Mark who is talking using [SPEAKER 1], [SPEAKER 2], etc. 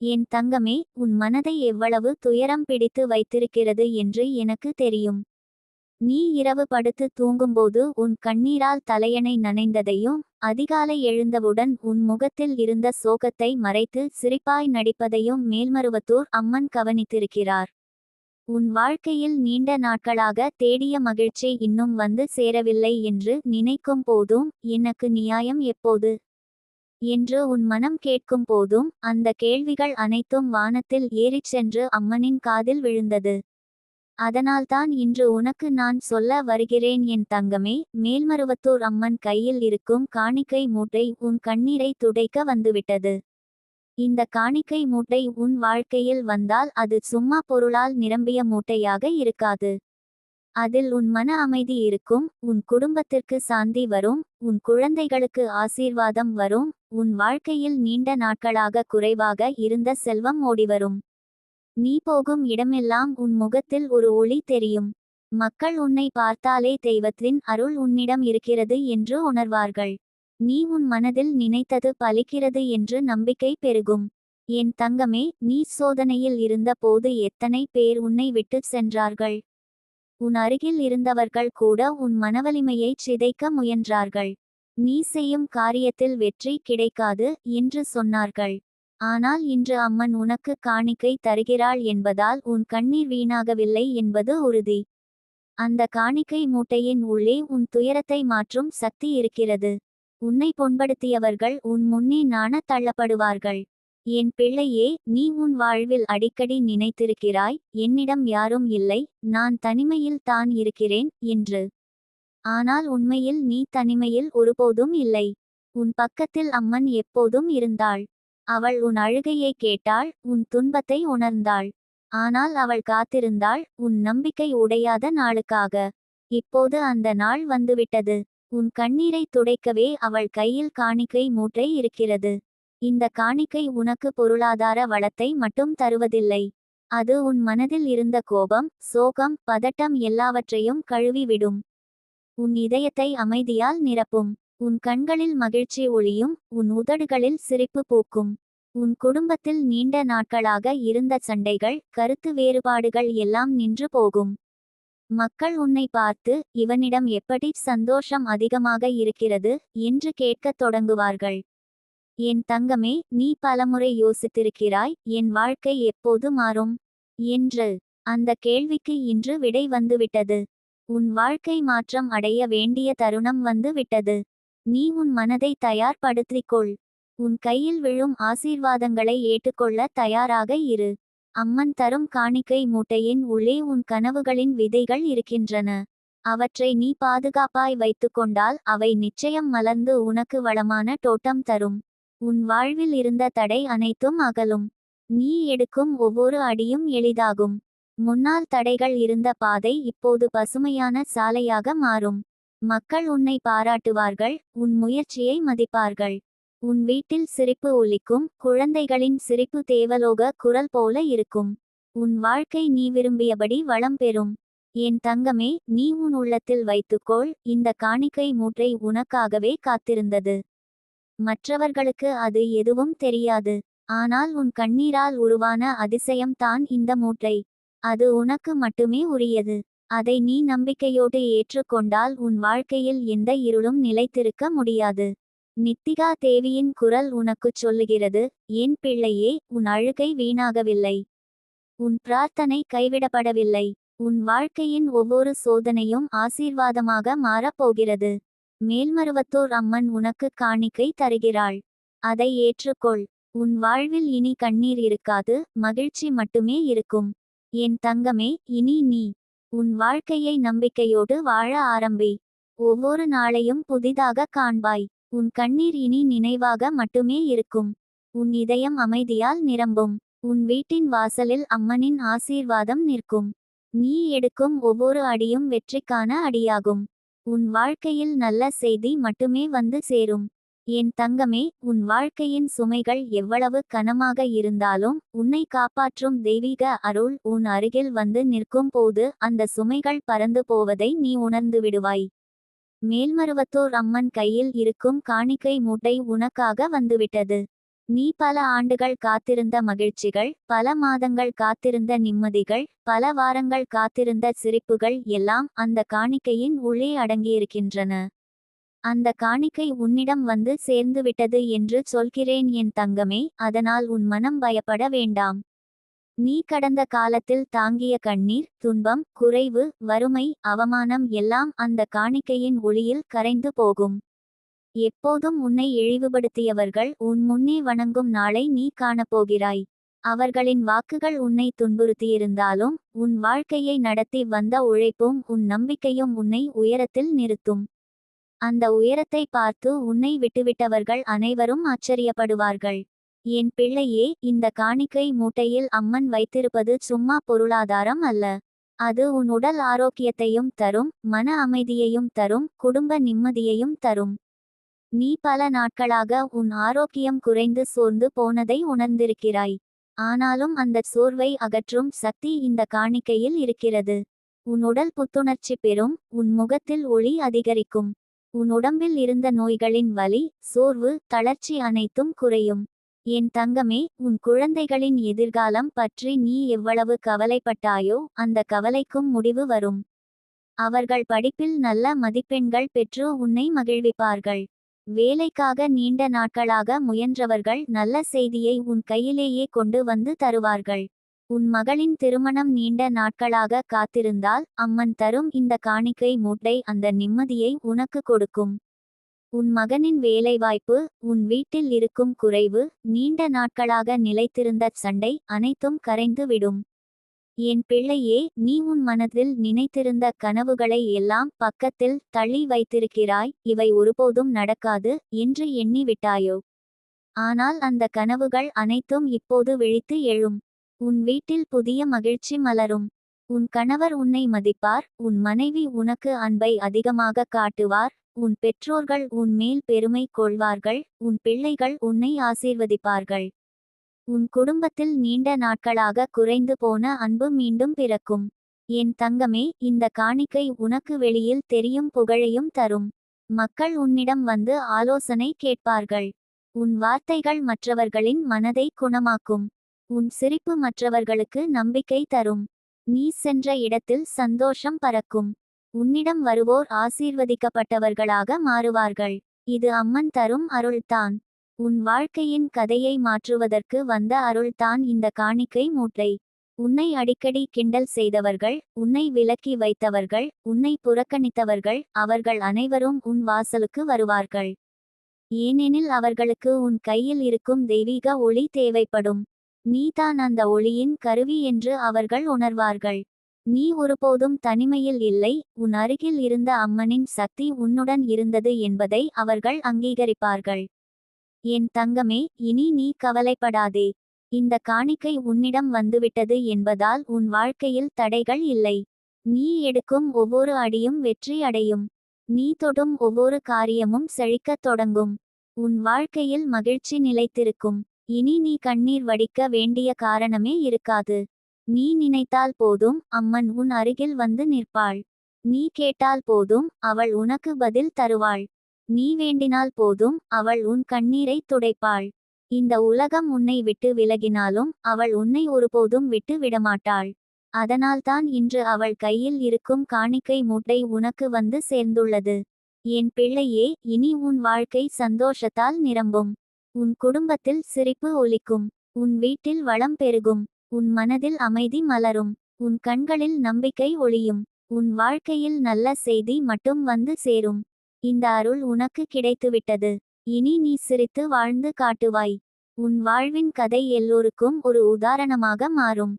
[SPEAKER 1] என் தங்கமே உன் மனதை எவ்வளவு துயரம் பிடித்து வைத்திருக்கிறது என்று எனக்கு தெரியும். நீ இரவு படுத்து தூங்கும்போது உன் கண்ணீரால் தலையணை நனைந்ததையும் அதிகாலை எழுந்தவுடன் உன் முகத்தில் இருந்த சோகத்தை மறைத்து சிரிப்பாய் நடிப்பதையும் மேல்மருவத்தூர் அம்மன் கவனித்திருக்கிறார். உன் வாழ்க்கையில் நீண்ட நாட்களாக தேடிய மகிழ்ச்சி இன்னும் வந்து சேரவில்லை என்று நினைக்கும் போதும் எனக்கு நியாயம் எப்போது? என்று உன் மனம் கேட்கும் போதும் அந்த கேள்விகள் அனைத்தும் வானத்தில் ஏறிச் சென்று அம்மனின் காதில் விழுந்தது. அதனால்தான் இன்று உனக்கு நான் சொல்ல வருகிறேன் என் தங்கமே மேல்மருவத்தூர் அம்மன் கையில் இருக்கும் காணிக்கை மூட்டை உன் கண்ணீரை துடைக்க வந்துவிட்டது. இந்த காணிக்கை மூட்டை உன் வாழ்க்கையில் வந்தால் அது சும்மா பொருளால் நிரம்பிய மூட்டையாக இருக்காது. அதில் உன் மன அமைதி இருக்கும் உன் குடும்பத்திற்கு சாந்தி வரும் உன் குழந்தைகளுக்கு ஆசீர்வாதம் வரும் உன் வாழ்க்கையில் நீண்ட நாட்களாக குறைவாக இருந்த செல்வம் ஓடிவரும் நீ போகும் இடமெல்லாம் உன் முகத்தில் ஒரு ஒளி தெரியும். மக்கள் உன்னை பார்த்தாலே தெய்வத்தின் அருள் உன்னிடம் இருக்கிறது என்று உணர்வார்கள். நீ உன் மனதில் நினைத்தது பலிக்கிறது என்று நம்பிக்கை பெருகும். என் தங்கமே நீ சோதனையில் இருந்த போது எத்தனை பேர் உன்னை விட்டு சென்றார்கள்? உன் அருகில் இருந்தவர்கள் கூட உன் மனவலிமையைச் சிதைக்க முயன்றார்கள். நீ செய்யும் காரியத்தில் வெற்றி கிடைக்காது என்று சொன்னார்கள். ஆனால் இன்று அம்மன் உனக்கு காணிக்கை தருகிறாள் என்பதால் உன் கண்ணீர் வீணாகவில்லை என்பது உறுதி. அந்த காணிக்கை மூட்டையின் உள்ளே உன் துயரத்தை மாற்றும் சக்தி இருக்கிறது. உன்னை புண்படுத்தியவர்கள் உன் முன்னே நாண தள்ளப்படுவார்கள். என் பிள்ளையே நீ உன் வாழ்வில் அடிக்கடி நினைத்திருக்கிறாய் என்னிடம் யாரும் இல்லை நான் தனிமையில் தான் இருக்கிறேன் என்று. ஆனால் உண்மையில் நீ தனிமையில் ஒருபோதும் இல்லை. உன் பக்கத்தில் அம்மன் எப்போதும் இருந்தாள். அவள் உன் அழுகையை கேட்டாள் உன் துன்பத்தை உணர்ந்தாள். ஆனால் அவள் காத்திருந்தாள் உன் நம்பிக்கை உடையாத நாளுக்காக. இப்போது அந்த நாள் வந்துவிட்டது. உன் கண்ணீரை துடைக்கவே அவள் கையில் காணிக்கை மூட்டை இருக்கிறது. இந்த காணிக்கை உனக்கு பொருளாதார வளத்தை மட்டும் தருவதில்லை. அது உன் மனதில் இருந்த கோபம் சோகம் பதட்டம் எல்லாவற்றையும் கழுவிவிடும். உன் இதயத்தை அமைதியால் நிரப்பும். உன் கண்களில் மகிழ்ச்சி ஒளியும் உன் உதடுகளில் சிரிப்பு பூக்கும். உன் குடும்பத்தில் நீண்ட நாட்களாக இருந்த சண்டைகள் கருத்து வேறுபாடுகள் எல்லாம் நின்று போகும். மக்கள் உன்னை பார்த்து இவனிடம் எப்படி சந்தோஷம் அதிகமாக இருக்கிறது? என்று கேட்கத் தொடங்குவார்கள். என் தங்கமே நீ பலமுறை யோசித்திருக்கிறாய் என் வாழ்க்கை எப்போது மாறும்? என்று. அந்த கேள்விக்கு இன்று விடை வந்துவிட்டது. உன் வாழ்க்கை மாற்றம் அடைய வேண்டிய தருணம் வந்து விட்டது நீ உன் மனதை தயார்படுத்திக்கொள். உன் கையில் விழும் ஆசீர்வாதங்களை ஏற்றுக்கொள்ள தயாராக இரு. அம்மன் தரும் காணிக்கை மூட்டையின் உள்ளே உன் கனவுகளின் விதைகள் இருக்கின்றன. அவற்றை நீ பாதுகாப்பாய் வைத்துக்கொண்டால் அவை நிச்சயம் மலர்ந்து உனக்கு வளமான தோட்டம் தரும். உன் வாழ்வில் இருந்த தடை அனைத்தும் அகலும். நீ எடுக்கும் ஒவ்வொரு அடியும் எளிதாகும். முன்னால் தடைகள் இருந்த பாதை இப்போது பசுமையான சாலையாக மாறும். மக்கள் உன்னை பாராட்டுவார்கள் உன் முயற்சியை மதிப்பார்கள். உன் வீட்டில் சிரிப்பு ஒலிக்கும் குழந்தைகளின் சிரிப்பு தேவலோக குரல் போல இருக்கும். உன் வாழ்க்கை நீ விரும்பியபடி வளம் பெறும். என் தங்கமே நீ உன் உள்ளத்தில் வைத்துக்கொள் இந்த காணிக்கை மூட்டை உனக்காகவே காத்திருந்தது. மற்றவர்களுக்கு அது எதுவும் தெரியாது. ஆனால் உன் கண்ணீரால் உருவான அதிசயம் தான் இந்த மூட்டை. அது உனக்கு மட்டுமே உரியது. அதை நீ நம்பிக்கையோடு ஏற்றுக்கொண்டால் உன் வாழ்க்கையில் எந்த இருளும் நிலைத்திருக்க முடியாது. நித்திகா தேவியின் குரல் உனக்குச் சொல்லுகிறது என் பிள்ளையே உன் அழுகை வீணாகவில்லை. உன் பிரார்த்தனை கைவிடப்படவில்லை. உன் வாழ்க்கையின் ஒவ்வொரு சோதனையும் ஆசீர்வாதமாக மாறப்போகிறது மேல்மருவத்தூர் அம்மன் உனக்கு காணிக்கை தருகிறாள். அதை ஏற்றுக்கொள். உன் வாழ்வில் இனி கண்ணீர் இருக்காது மகிழ்ச்சி மட்டுமே இருக்கும். என் தங்கமே இனி நீ. உன் வாழ்க்கையை நம்பிக்கையோடு வாழ ஆரம்பி. ஒவ்வொரு நாளையும் புதிதாக காண்பாய். உன் கண்ணீர் இனி நினைவாக மட்டுமே இருக்கும். உன் இதயம் அமைதியால் நிரம்பும். உன் வீட்டின் வாசலில் அம்மனின் ஆசீர்வாதம் நிற்கும். நீ எடுக்கும் ஒவ்வொரு அடியும் வெற்றிக்கான அடியாகும். உன் வாழ்க்கையில் நல்ல செய்தி மட்டுமே வந்து சேரும். என் தங்கமே உன் வாழ்க்கையின் சுமைகள் எவ்வளவு கனமாக இருந்தாலும் உன்னை காப்பாற்றும் தெய்வீக அருள் உன் அருகில் வந்து நிற்கும் போது அந்த சுமைகள் பறந்து போவதை நீ உணர்ந்து விடுவாய். மேல்மருவத்தூர் அம்மன் கையில் இருக்கும் காணிக்கை மூட்டை உனக்காக வந்துவிட்டது. நீ பல ஆண்டுகள் காத்திருந்த மகிழ்ச்சிகள் பல மாதங்கள் காத்திருந்த நிம்மதிகள் பல வாரங்கள் காத்திருந்த சிரிப்புகள் எல்லாம் அந்த காணிக்கையின் உள்ளே அடங்கியிருக்கின்றன. அந்த காணிக்கை உன்னிடம் வந்து சேர்ந்துவிட்டது என்று சொல்கிறேன் என் தங்கமே அதனால் உன் மனம் பயப்பட வேண்டாம். நீ கடந்த காலத்தில் தாங்கிய கண்ணீர் துன்பம் குறைவு வறுமை அவமானம் எல்லாம் அந்த காணிக்கையின் ஒளியில் கரைந்து போகும். எப்போதும் உன்னை இழிவுபடுத்தியவர்கள் உன் முன்னே வணங்கும் நாளை நீ காணப்போகிறாய். அவர்களின் வாக்குகள் உன்னை துன்புறுத்தியிருந்தாலும் உன் வாழ்க்கையை நடத்தி வந்த உழைப்பும் உன் நம்பிக்கையும் உன்னை உயரத்தில் நிறுத்தும். அந்த உயரத்தை பார்த்து உன்னை விட்டுவிட்டவர்கள் அனைவரும் ஆச்சரியப்படுவார்கள். என் பிள்ளையே இந்த காணிக்கை மூட்டையில் அம்மன் வைத்திருப்பது சும்மா பொருளாதாரம் அல்ல. அது உன் உடல் ஆரோக்கியத்தையும் தரும் மன அமைதியையும் தரும் குடும்ப நிம்மதியையும் தரும். நீ பல நாட்களாக உன் ஆரோக்கியம் குறைந்து சோர்ந்து போனதை உணர்ந்திருக்கிறாய். ஆனாலும் அந்த சோர்வை அகற்றும் சக்தி இந்த காணிக்கையில் இருக்கிறது. உன் உடல் புத்துணர்ச்சி பெறும் உன் முகத்தில் ஒளி அதிகரிக்கும். உன் உடம்பில் இருந்த நோய்களின் வலி சோர்வு தளர்ச்சி அனைத்தும் குறையும். என் தங்கமே உன் குழந்தைகளின் எதிர்காலம் பற்றி நீ எவ்வளவு கவலைப்பட்டாயோ அந்த கவலைக்கும் முடிவு வரும். அவர்கள் படிப்பில் நல்ல மதிப்பெண்கள் பெற்று உன்னை மகிழ்விப்பார்கள். வேலைக்காக நீண்ட நாட்களாக முயன்றவர்கள் நல்ல செய்தியை உன் கையிலேயே கொண்டு வந்து தருவார்கள். உன் மகளின் திருமணம் நீண்ட நாட்களாக காத்திருந்தால் அம்மன் தரும் இந்த காணிக்கை மூட்டை அந்த நிம்மதியை உனக்கு கொடுக்கும். உன் மகனின் வேலைவாய்ப்பு உன் வீட்டில் இருக்கும் குறைவு நீண்ட நாட்களாக நிலைத்திருந்த சண்டை அனைத்தும் கரைந்து விடும் என் பிள்ளையே நீ உன் மனதில் நினைத்திருந்த கனவுகளை எல்லாம் பக்கத்தில் தள்ளி வைத்திருக்கிறாய் இவை ஒருபோதும் நடக்காது என்று எண்ணி விட்டாயோ ஆனால் அந்த கனவுகள் அனைத்தும் இப்போது விழித்து எழும். உன் வீட்டில் புதிய மகிழ்ச்சி மலரும். உன் கணவர் உன்னை மதிப்பார் உன் மனைவி உனக்கு அன்பை அதிகமாக காட்டுவார் உன் பெற்றோர்கள் உன் மேல் பெருமை கொள்வார்கள் உன் பிள்ளைகள் உன்னை ஆசீர்வதிப்பார்கள். உன் குடும்பத்தில் நீண்ட நாட்களாக குறைந்து போன அன்பு மீண்டும் பிறக்கும். என் தங்கமே இந்த காணிக்கை உனக்கு வெளியில் தெரியும் புகழையும் தரும். மக்கள் உன்னிடம் வந்து ஆலோசனை கேட்பார்கள். உன் வார்த்தைகள் மற்றவர்களின் மனதை குணமாக்கும். உன் சிரிப்பு மற்றவர்களுக்கு நம்பிக்கை தரும். நீ சென்ற இடத்தில் சந்தோஷம் பறக்கும். உன்னிடம் வருவோர் ஆசீர்வதிக்கப்பட்டவர்களாக மாறுவார்கள். இது அம்மன் தரும் அருள்தான். உன் வாழ்க்கையின் கதையை மாற்றுவதற்கு வந்த அருள்தான் இந்த காணிக்கை மூட்டை. உன்னை அடிக்கடி கிண்டல் செய்தவர்கள் உன்னை விலக்கி வைத்தவர்கள் உன்னை புறக்கணித்தவர்கள் அவர்கள் அனைவரும் உன் வாசலுக்கு வருவார்கள். ஏனெனில் அவர்களுக்கு உன் கையில் இருக்கும் தெய்வீக ஒளி தேவைப்படும். நீதான் அந்த ஒளியின் கருவி என்று அவர்கள் உணர்வார்கள். நீ ஒருபோதும் தனிமையில் இல்லை உன் அருகில் இருந்த அம்மனின் சக்தி உன்னுடன் இருந்தது என்பதை அவர்கள் அங்கீகரிப்பார்கள். என் தங்கமே இனி நீ கவலைப்படாதே. இந்த காணிக்கை உன்னிடம் வந்துவிட்டது என்பதால் உன் வாழ்க்கையில் தடைகள் இல்லை. நீ எடுக்கும் ஒவ்வொரு அடியும் வெற்றி அடையும். நீ தொடும் ஒவ்வொரு காரியமும் செழிக்கத் தொடங்கும். உன் வாழ்க்கையில் மகிழ்ச்சி நிலைத்திருக்கும். இனி நீ கண்ணீர் வடிக்க வேண்டிய காரணமே இருக்காது. நீ நினைத்தால் போதும் அம்மன் உன் அருகில் வந்து நிற்பாள். நீ கேட்டால் போதும் அவள் உனக்கு பதில் தருவாள். நீ வேண்டினால் போதும் அவள் உன் கண்ணீரை துடைப்பாள். இந்த உலகம் உன்னை விட்டு விலகினாலும் அவள் உன்னை ஒருபோதும் விட்டு விடமாட்டாள். அதனால்தான் இன்று அவள் கையில் இருக்கும் காணிக்கை மூட்டை உனக்கு வந்து சேர்ந்துள்ளது. என் பிள்ளையே இனி உன் வாழ்க்கை சந்தோஷத்தால் நிரம்பும். உன் குடும்பத்தில் சிரிப்பு ஒலிக்கும். உன் வீட்டில் வளம் பெருகும். உன் மனதில் அமைதி மலரும். உன் கண்களில் நம்பிக்கை ஒளியும். உன் வாழ்க்கையில் நல்ல செய்தி மட்டும் வந்து சேரும். இந்த அருள் உனக்கு கிடைத்துவிட்டது. இனி நீ சிரித்து வாழ்ந்து காட்டுவாய். உன் வாழ்வின் கதை எல்லோருக்கும் ஒரு உதாரணமாக மாறும்.